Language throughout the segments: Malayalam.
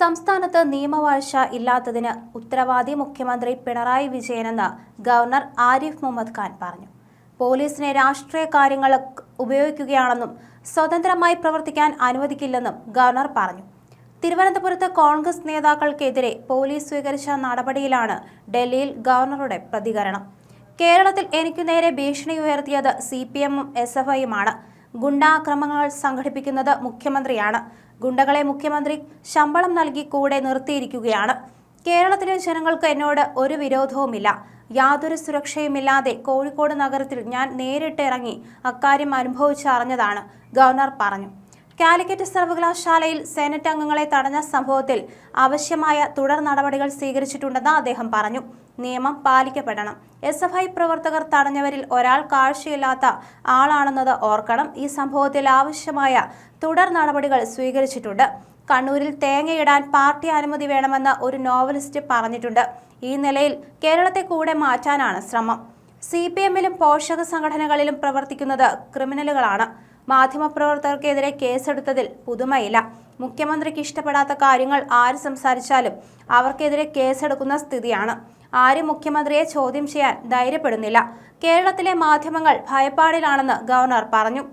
സംസ്ഥാനത്ത് നിയമവാഴ്ച ഇല്ലാത്തതിന് ഉത്തരവാദി മുഖ്യമന്ത്രി പിണറായി വിജയനെന്ന് ഗവർണർ ആരിഫ് മുഹമ്മദ് ഖാൻ പറഞ്ഞു. പോലീസിനെ രാഷ്ട്രീയ കാര്യങ്ങൾ ഉപയോഗിക്കുകയാണെന്നും സ്വതന്ത്രമായി പ്രവർത്തിക്കാൻ അനുവദിക്കില്ലെന്നും ഗവർണർ പറഞ്ഞു. തിരുവനന്തപുരത്ത് കോൺഗ്രസ് നേതാക്കൾക്കെതിരെ പോലീസ് സ്വീകരിച്ച നടപടിയിലാണ് ഡൽഹിയിൽ ഗവർണറുടെ പ്രതികരണം. കേരളത്തിൽ എനിക്കു നേരെ ഭീഷണി ഉയർത്തിയത് സി പി എമ്മും എസ് എഫ് ഐയുമാണ്. ഗുണ്ടാക്രമങ്ങൾ സംഘടിപ്പിക്കുന്നത് മുഖ്യമന്ത്രിയാണ്. ഗുണ്ടകളെ മുഖ്യമന്ത്രി ശമ്പളം നൽകി കൂടെ നിർത്തിയിരിക്കുകയാണ്. കേരളത്തിലെ ജനങ്ങൾക്ക് എന്നോട് ഒരു വിരോധവുമില്ല. യാതൊരു സുരക്ഷയുമില്ലാതെ കോഴിക്കോട് നഗരത്തിൽ ഞാൻ നേരിട്ട് ഇറങ്ങി അക്കാര്യം അനുഭവിച്ചറിഞ്ഞതാണ് ഗവർണർ പറഞ്ഞു. കാലിക്കറ്റ് സർവകലാശാലയിൽ സെനറ്റ് അംഗങ്ങളെ തടഞ്ഞ സംഭവത്തിൽ ആവശ്യമായ തുടർ നടപടികൾ സ്വീകരിച്ചിട്ടുണ്ടെന്ന് അദ്ദേഹം പറഞ്ഞു. നിയമം പാലിക്കപ്പെടണം. എസ് എഫ് ഐ പ്രവർത്തകർ തടഞ്ഞവരിൽ ഒരാൾ കാഴ്ചയില്ലാത്ത ആളാണെന്നത് ഓർക്കണം. ഈ സംഭവത്തിൽ ആവശ്യമായ തുടർ നടപടികൾ സ്വീകരിച്ചിട്ടുണ്ട്. കണ്ണൂരിൽ തേങ്ങയിടാൻ പാർട്ടി അനുമതി വേണമെന്ന് ഒരു നോവലിസ്റ്റ് പറഞ്ഞിട്ടുണ്ട്. ഈ നിലയിൽ കേരളത്തെ കൂടെ മാറ്റാനാണ് ശ്രമം. സി പി എമ്മിലും പോഷക സംഘടനകളിലും പ്രവർത്തിക്കുന്നത് ക്രിമിനലുകളാണ്. മാധ്യമപ്രവർത്തകർക്കെതിരെ കേസെടുത്തതിൽ പുതുമയില്ല മുഖ്യമന്ത്രിക്ക് ഇഷ്ടപ്പെടാത്ത കാര്യങ്ങൾ ആര് സംസാരിച്ചാലും അവർക്കെതിരെ കേസെടുക്കുന്ന സ്ഥിതിയാണ്. ആരും മുഖ്യമന്ത്രിയെ ചോദ്യം ചെയ്യാൻ ധൈര്യപ്പെടുന്നില്ല. കേരളത്തിലെ മാധ്യമങ്ങൾ ഭയപ്പാടിലാണെന്ന് ഗവർണർ പറഞ്ഞു.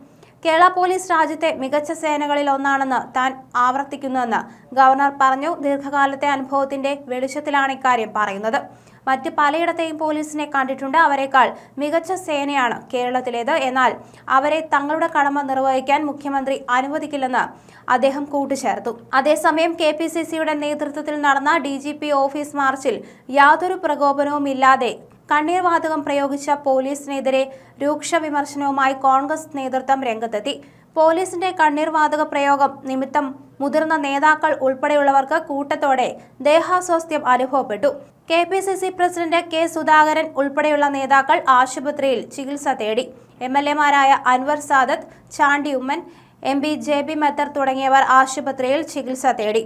കേരള പോലീസ് രാജ്യത്തെ മികച്ച സേനകളിൽ ഒന്നാണെന്ന് താൻ ആവർത്തിക്കുന്നുവെന്ന് ഗവർണർ പറഞ്ഞു. ദീർഘകാലത്തെ അനുഭവത്തിന്റെ വെളിച്ചത്തിലാണ് ഇക്കാര്യം പറയുന്നത്. മറ്റ് പലയിടത്തെയും പോലീസിനെ കണ്ടിട്ടുണ്ട്. അവരെക്കാൾ മികച്ച സേനയാണ് കേരളത്തിലേത്. എന്നാൽ അവരെ തങ്ങളുടെ കടമ നിർവഹിക്കാൻ മുഖ്യമന്ത്രി അനുവദിക്കില്ലെന്ന് അദ്ദേഹം കൂട്ടിച്ചേർത്തു. അതേസമയം കെ പി സി സിയുടെ നേതൃത്വത്തിൽ നടന്ന ഡി ജി പി ഓഫീസ് മാർച്ചിൽ യാതൊരു പ്രകോപനവുമില്ലാതെ കണ്ണീർ വാതകം പ്രയോഗിച്ച പോലീസിനെതിരെ രൂക്ഷ വിമർശനവുമായി കോൺഗ്രസ് നേതൃത്വം രംഗത്തെത്തി. പോലീസിന്റെ കണ്ണീർ വാതക പ്രയോഗം നിമിത്തം മുതിർന്ന നേതാക്കൾ ഉൾപ്പെടെയുള്ളവർക്ക് കൂട്ടത്തോടെ ദേഹാസ്വാസ്ഥ്യം അനുഭവപ്പെട്ടു. K P C C president K Sudhakaran ഉൾപ്പെടെയുള്ള നേതാക്കൾ ആശുപത്രിയിൽ ചികിത്സ തേടി. എം എൽ എമാരായ Anwar Sadath Chandy Oommen M P J B Mather തുടങ്ങിയവർ ആശുപത്രിയിൽ ചികിത്സ തേടി.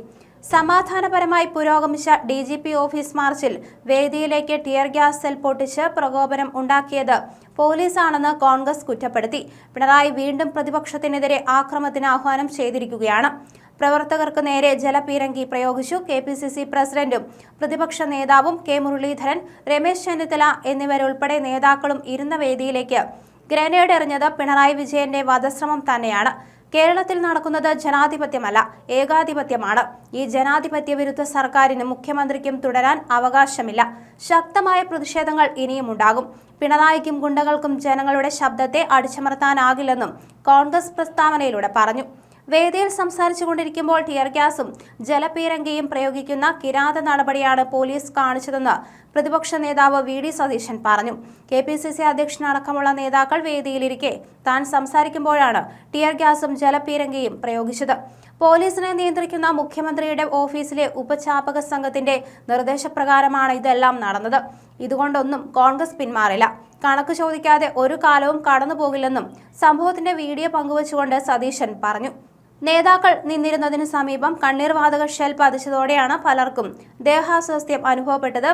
സമാധാനപരമായി പുരോഗമിച്ച ഡി ജി പി ഓഫീസ് മാർച്ചിൽ വേദിയിലേക്ക് ടിയർ ഗ്യാസ് സെൽ പൊട്ടിച്ച് പ്രകോപനം ഉണ്ടാക്കിയത് പോലീസാണെന്ന് കോൺഗ്രസ് കുറ്റപ്പെടുത്തി. പിണറായി വീണ്ടും പ്രതിപക്ഷത്തിനെതിരെ ആക്രമത്തിന് ആഹ്വാനം ചെയ്തിരിക്കുകയാണ്. പ്രവർത്തകർക്ക് നേരെ ജലപീരങ്കി പ്രയോഗിച്ചു കെ പി സി സി പ്രസിഡന്റും പ്രതിപക്ഷ നേതാവും കെ മുരളീധരൻ രമേശ് ചെന്നിത്തല എന്നിവരുൾപ്പെടെ നേതാക്കളും ഇരുന്ന വേദിയിലേക്ക് ഗ്രനേഡ് എറിഞ്ഞത് പിണറായി വിജയന്റെ വധശ്രമം തന്നെയാണ്. കേരളത്തിൽ നടക്കുന്നത് ജനാധിപത്യമല്ല ഏകാധിപത്യമാണ്. ഈ ജനാധിപത്യ വിരുദ്ധ സർക്കാരിനും മുഖ്യമന്ത്രിക്കും തുടരാൻ അവകാശമില്ല. ശക്തമായ പ്രതിഷേധങ്ങൾ ഇനിയും ഉണ്ടാകും. പിണറായിക്കും ഗുണ്ടകൾക്കും ജനങ്ങളുടെ ശബ്ദത്തെ അടിച്ചമർത്താനാകില്ലെന്നും കോൺഗ്രസ് പ്രസ്താവനയിലൂടെ പറഞ്ഞു. വേദിയിൽ സംസാരിച്ചു കൊണ്ടിരിക്കുമ്പോൾ ടിയർ ഗ്യാസും ജലപീരങ്കയും പ്രയോഗിക്കുന്ന കിരാത നടപടിയാണ് പോലീസ് കാണിച്ചതെന്ന് പ്രതിപക്ഷ നേതാവ് വി ഡി സതീശൻ പറഞ്ഞു. കെ പി സി സി അധ്യക്ഷനടക്കമുള്ള നേതാക്കൾ വേദിയിലിരിക്കെ താൻ സംസാരിക്കുമ്പോഴാണ് ടിയർ ഗ്യാസും ജലപീരങ്കയും പ്രയോഗിച്ചത്. പോലീസിനെ നിയന്ത്രിക്കുന്ന മുഖ്യമന്ത്രിയുടെ ഓഫീസിലെ ഉപചാപക സംഘത്തിന്റെ നിർദ്ദേശപ്രകാരമാണ് ഇതെല്ലാം നടന്നത്. ഇതുകൊണ്ടൊന്നും കോൺഗ്രസ് പിന്മാറില്ല. കണക്ക് ചോദിക്കാതെ ഒരു കാലവും കടന്നുപോകില്ലെന്നും സംഭവത്തിന്റെ വീഡിയോ പങ്കുവച്ചുകൊണ്ട് സതീശൻ പറഞ്ഞു. നേതാക്കൾ നിന്നിരുന്നതിനു സമീപം കണ്ണീർ വാതക ഷെൽ പതിച്ചതോടെയാണ് പലർക്കും ദേഹാസ്വാസ്ഥ്യം അനുഭവപ്പെട്ടത്.